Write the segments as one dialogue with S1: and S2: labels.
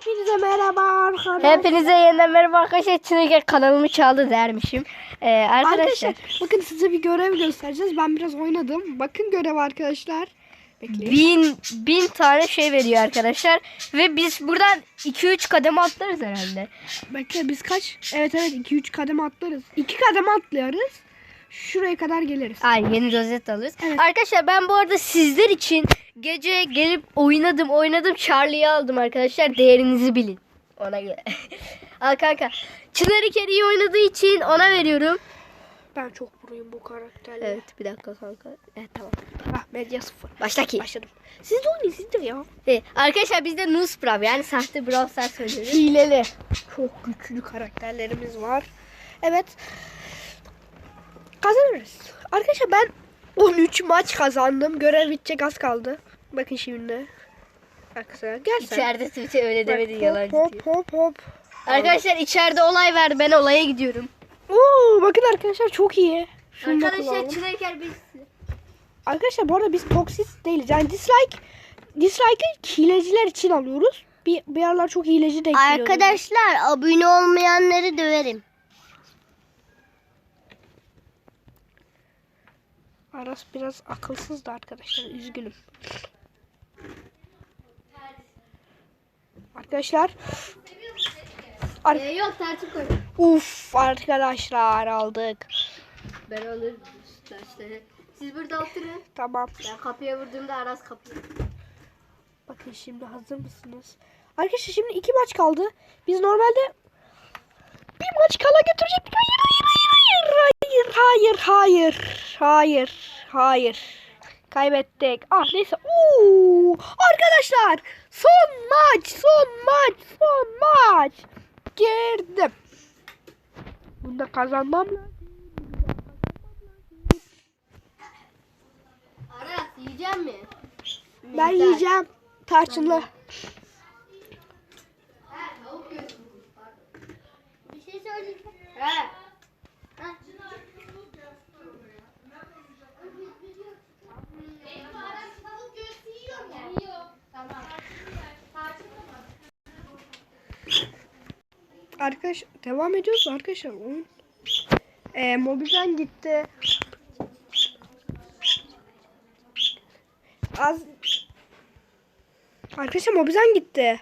S1: Hepinize merhaba arkadaşlar.
S2: Hepinize yeniden merhaba arkadaşlar. Çünkü kanalımı çaldı dermişim. Ee, arkadaşlar.
S1: Arkadaşlar bakın size bir görev göstereceğiz. Ben biraz oynadım. Bakın görev arkadaşlar. Bekleyin.
S2: Bin, bin tane şey veriyor arkadaşlar. Ve biz buradan 2-3 kademe atlarız herhalde.
S1: Bekle biz kaç? Evet evet 2-3 kademe atlarız. 2 kademe atlıyoruz. Şuraya kadar geliriz.
S2: Ay yeni rozet alırız.
S1: Evet.
S2: Arkadaşlar ben bu arada sizler için gece gelip oynadım oynadım Charlie'yi aldım arkadaşlar. Değerinizi bilin. Ona göre. Al kanka. Çınar İker iyi oynadığı için ona veriyorum.
S1: Ben çok burayım bu karakterle.
S2: Evet bir dakika kanka. Evet tamam.
S1: Ah medya sıfır.
S2: Başla ki.
S1: Başladım. Siz de oynayın siz de ya.
S2: Evet, arkadaşlar bizde Nusprav yani sahte Brawl Stars söylüyoruz.
S1: Hileli. Çok güçlü karakterlerimiz var. Evet. Kazanırız. Arkadaşlar ben 13 maç kazandım. Görev bitecek az kaldı. Bakın şimdi. Arkadaşlar gel sen.
S2: İçeride Twitch'e öyle demedin
S1: hop,
S2: yalancı
S1: hop
S2: diye.
S1: hop hop.
S2: Arkadaşlar içeride olay var ben olaya gidiyorum.
S1: Oo, bakın arkadaşlar çok iyi. Şunu da
S2: Arkadaşlar İker biz.
S1: Arkadaşlar bu arada biz toksik değiliz. Yani dislike dislike'ı hileciler için alıyoruz. Bir, bir aralar çok hileci denk.
S3: Arkadaşlar abone olmayanları döverim.
S1: Aras biraz akılsızdı arkadaşlar. Üzgünüm. Arkadaşlar. Ar-
S2: Ee, yok tertip koy.
S1: Uf arkadaşlar aldık.
S2: Ben alırım. Siz burada oturun.
S1: Tamam.
S2: Ben kapıya vurduğumda Aras kapıyı.
S1: Bakın şimdi hazır mısınız? Arkadaşlar şimdi iki maç kaldı. Biz normalde bir maç kala götürecektik. Hayır hayır hayır hayır hayır hayır hayır hayır kaybettik. Ah neyse. Oo, arkadaşlar son maç son maç son maç girdim. Bunda kazanmam lazım.
S2: Aras yiyecek mi?
S1: Ben yiyeceğim tarçınlı. Arkadaş devam ediyoruz arkadaşlar oyun. Ee, mobilden gitti. Az Arkadaşlar mobilden gitti.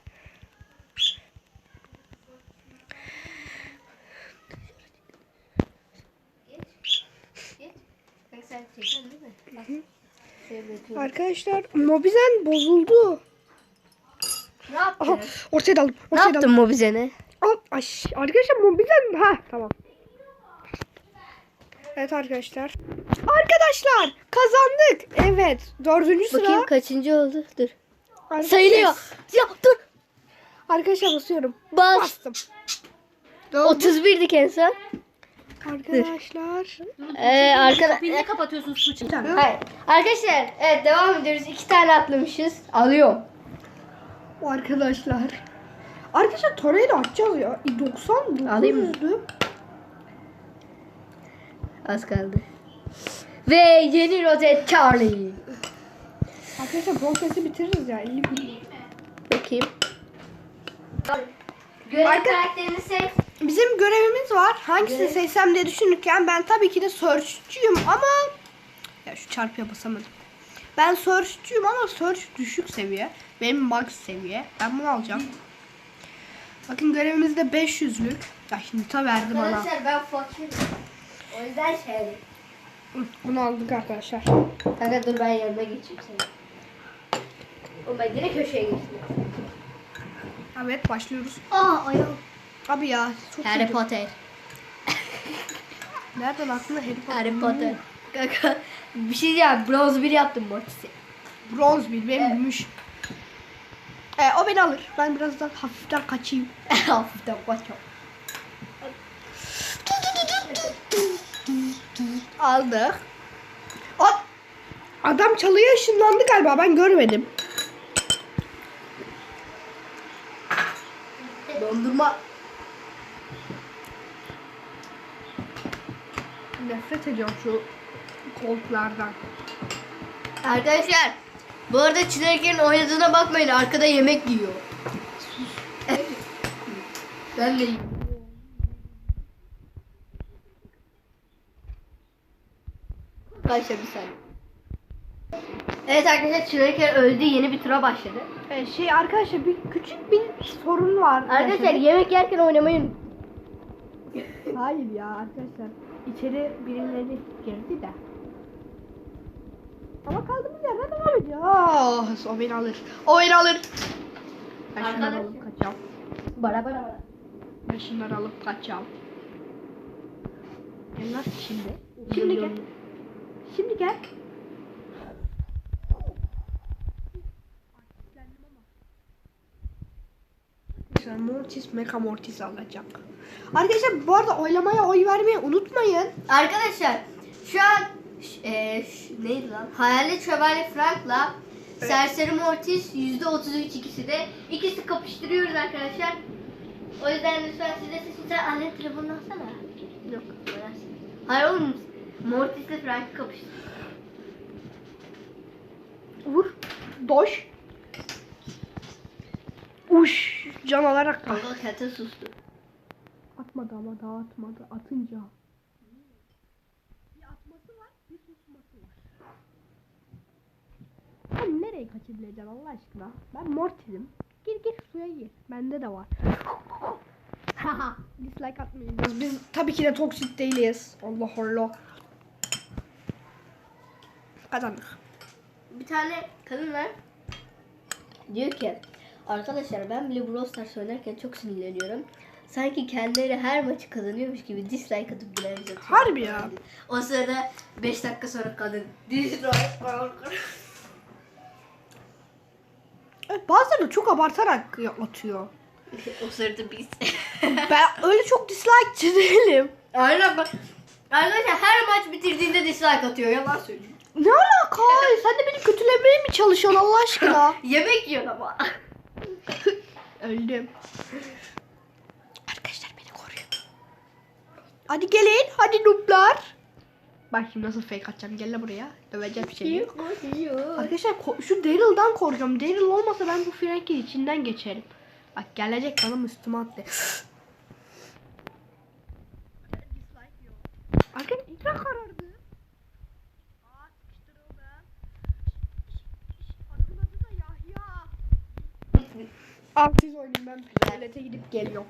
S2: Kanka sen çekeceksin değil mi? Bakıyorum.
S1: Arkadaşlar mobizen bozuldu.
S2: Ne yaptın?
S1: Aha, ortaya daldım.
S2: ne
S1: Ortaya
S2: yaptın
S1: daldım.
S2: Mobizen'e?
S1: Al, ay, arkadaşlar mobizen ha tamam. Evet arkadaşlar. Arkadaşlar kazandık. Evet. Dördüncü sıra.
S2: Bakayım kaçıncı oldu? Dur.
S1: Arkadaşlar-
S2: Sayılıyor. Ya dur.
S1: Arkadaşlar basıyorum.
S2: Bas.
S1: Bastım.
S2: 31'dik en son.
S1: Arkadaşlar.
S2: Ee, arkada...
S4: Niye kapatıyorsun suçu?
S2: Hayır. Arkadaşlar evet devam ediyoruz. İki tane atlamışız. Alıyorum.
S1: Arkadaşlar. Arkadaşlar Torre'yi de açacağız ya. 90
S2: Alayım mı?
S1: 900'dü.
S2: Az kaldı. Ve yeni rozet Charlie.
S1: Arkadaşlar broadcast'i bitiririz ya. 50 bin.
S2: Bakayım. Görev
S1: Arka-
S2: karakterini seç.
S1: Bizim görevimiz var. Hangisini seçsem diye düşünürken ben tabii ki de search'çuyum ama ya şu çarpıya basamadım. Ben search'çuyum ama search düşük seviye. Benim max seviye. Ben bunu alacağım. Bakın görevimiz de 500'lük. Ya şimdi ta verdi bana.
S2: Arkadaşlar ben fakirim. O yüzden şey.
S1: Bunu aldık arkadaşlar.
S2: Kanka dur ben yanına geçeyim seni. O ben yine köşeye geçtim.
S1: Evet başlıyoruz.
S2: Aa ayağım.
S1: Abi ya çok
S2: Harry
S1: kötü.
S2: Potter.
S1: Nereden aklına Harry Potter?
S2: Harry Potter. Kanka bir şey diyeceğim. Bronze 1 yaptım Mortis'i.
S1: Bronz bir benim gümüş. Ee, o beni alır. Ben birazdan hafiften kaçayım.
S2: Hafiften kaçam.
S1: Aldık. Hop. Adam çalıya ışınlandı galiba ben görmedim.
S2: Dondurma.
S1: Nefret ediyorum şu koltuklardan.
S2: Arkadaşlar bu arada Çileke'nin oynadığına bakmayın arkada yemek yiyor. Ben de Arkadaşlar bir saniye. Evet arkadaşlar Çınarker öldü. Yeni bir tura başladı.
S1: Ee, şey arkadaşlar bir küçük bir sorun var.
S2: Arkadaşlar
S1: yaşadık.
S2: yemek yerken oynamayın.
S1: Hayır ya arkadaşlar. İçeri birileri girdi de. Ama kaldığımız yerden devam ediyor. Ah, o beni alır. O beni alır. Ben şunları alıp kaçacağım.
S2: Bara bara bara.
S1: Ben şunları alıp kaçacağım. Gel nasıl şimdi? Şimdi gel. Şimdi gel. Arkadaşlar Mortis Mecha Mortis alacak. Arkadaşlar bu arada oylamaya oy vermeyi unutmayın.
S2: Arkadaşlar şu an e, neydi lan? Hayalet Şövalye Frank'la Serseri Mortis %33 ikisi de. İkisi kapıştırıyoruz arkadaşlar. O yüzden lütfen size sesin sen anne telefonunu alsana. Yok. Hayır oğlum Mortis'le Frank'ı kapıştır.
S1: Vur. Doş. Uş. Can alarak kal.
S2: Kanka kete sustu.
S1: Atmadı ama daha atmadı. Atınca. Bir atması var, bir susması var. Sen nereye kaçabileceksin Allah aşkına? Ben Mortis'im. Gir gir suya gir. Bende de var. Haha. Dislike atmayacağız. Biz tabii ki de toksik değiliz. Allah Allah. Kazandık.
S2: Bir tane kadın var. Diyor ki arkadaşlar ben bile Brawl Stars oynarken çok sinirleniyorum. Sanki kendileri her maçı kazanıyormuş gibi dislike atıp güler yüz atıyor.
S1: Harbi ya.
S2: O sırada 5 dakika sonra kadın dislike
S1: Evet, bazıları çok abartarak atıyor.
S2: O sırada biz.
S1: Ben öyle çok dislikeçi değilim.
S2: Aynen bak. Arkadaşlar her maç bitirdiğinde dislike atıyor. Yalan söylüyor.
S1: Ne alaka? Sen de beni kötülemeye mi çalışıyorsun Allah aşkına?
S2: Yemek yiyor ama.
S1: Öldüm. Arkadaşlar beni koruyun. Hadi gelin. Hadi nooblar. Bak şimdi nasıl fake atacağım. Gel buraya. Döveceğim seni. Arkadaşlar ko- şu Daryl'dan koruyacağım. Daryl olmasa ben bu Frank'in içinden geçerim. Bak gelecek bana üstüme attı. Arkadaşlar ekran karardı. Aa sıkıştırıldı. Adamın adı da Yahya. Al siz oynayın ben tuvalete gidip geliyorum.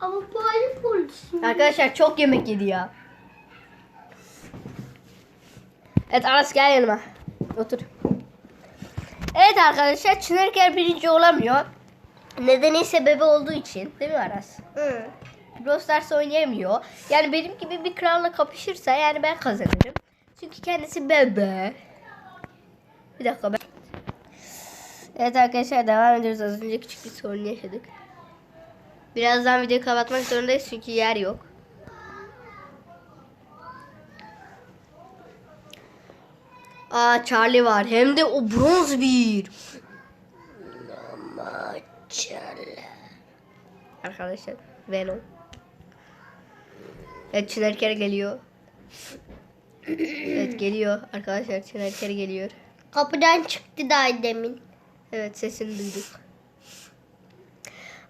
S3: Ama bu ayrı polisim.
S2: Arkadaşlar çok yemek yedi ya. Evet Aras gel yanıma. Otur. Evet arkadaşlar Çınarker birinci olamıyor. Nedeni sebebi olduğu için. Değil mi Aras?
S1: Evet.
S2: Brawl Stars oynayamıyor. Yani benim gibi bir kralla kapışırsa yani ben kazanırım. Çünkü kendisi bebe. Bir dakika ben... Evet arkadaşlar devam ediyoruz. Az önce küçük bir sorun yaşadık. Birazdan videoyu kapatmak zorundayız çünkü yer yok. Aa Charlie var. Hem de o bronz bir. Arkadaşlar Venom. Evet Çınar geliyor. evet geliyor arkadaşlar Çınar geliyor.
S3: Kapıdan çıktı daha demin.
S2: Evet sesini duyduk.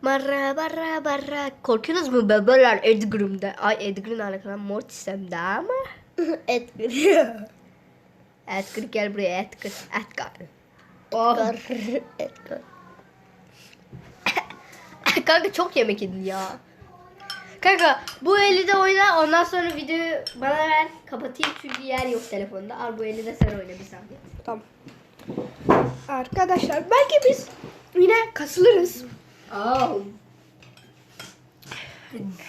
S2: Barra barra barra. Korkuyorsunuz mu bebeler Edgar'ımda? Ay Edgar'ın alakalı Mortis'emde ama.
S3: Edgar.
S2: Edgar gel buraya Edgar. Edgar. Oh.
S3: Edgar.
S2: Kanka çok yemek yedin ya. Kanka bu eli de oyna ondan sonra videoyu bana ver kapatayım çünkü yer yok telefonda. Al bu eli de sen oyna bir saniye.
S1: Tamam. Arkadaşlar belki biz yine kasılırız.
S2: Oh.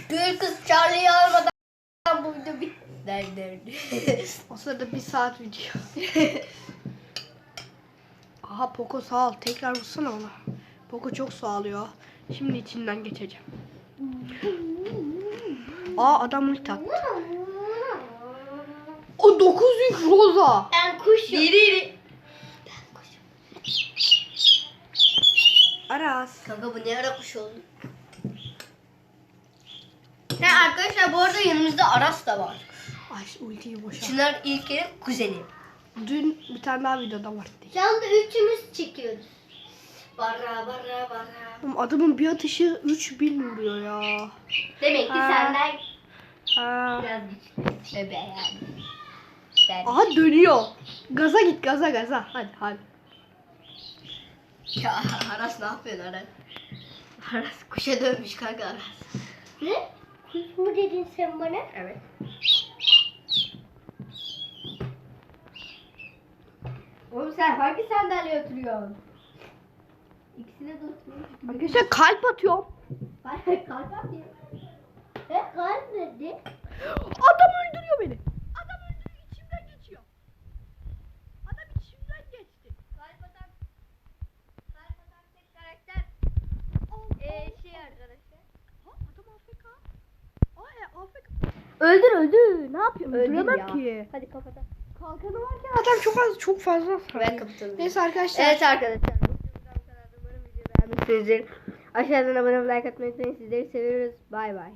S2: Gül kız Charlie'yi almadan bu video bit. Nerede?
S1: O sırada bir saat video. Aha Poco sağ ol. Tekrar vursana ona. Poco çok sağlıyor. Şimdi içinden geçeceğim. Aa adam ulti attı. O 900 Rosa.
S3: Ben kuşum.
S2: Biri.
S1: Aras.
S2: Kanka bu ne ara kuş oldu? Ha arkadaşlar bu arada yanımızda Aras da var.
S1: Ay ultiyi boşa.
S2: Çınar İlker'in kuzeni.
S1: Dün bir tane daha videoda vardı.
S3: Şu anda üçümüz çıkıyoruz.
S2: Barra barra barra.
S1: Oğlum Adamın bir atışı 3000 vuruyor ya.
S2: Demek ki
S1: Ha.
S2: senden
S1: Ha.
S2: biraz güçlü. Bebe yani. Ben-
S1: Aha dönüyor. Gaza git gaza gaza. Hadi hadi.
S2: Ya Aras ne yapıyorsun Aras? Aras kuşa dönmüş kanka Aras.
S3: Ne? Kuş mu dedin sen bana?
S2: Evet. Oğlum sen hangi sandalyeye oturuyorsun? İkisine de oturuyorum.
S1: Arkadaşlar kalp atıyorum.
S2: Hayır kalk atıyor.
S3: He kalp nerede?
S1: Adam öldürüyor beni. Adam öldürüyor içimden geçiyor. Adam içimden geçti.
S2: Kalp atan. Kalp atan tek karakter. Eee şey arkadaşlar.
S1: Ha adam AFK. Aa e, AFK.
S2: Öldür öldür. Ne yapıyorsun?
S1: Öldüremem ki.
S2: Hadi kapat.
S1: Kalkanı varken adam çok az çok fazla.
S2: Ben kapatalım.
S1: Neyse arkadaşlar.
S2: Evet arkadaşlar. bu videomuzdan bu kadar. Umarım videoyu beğenmişsinizdir. Aşağıdan abone olup like atmayı unutmayın. Sizleri seviyoruz. Bay bay.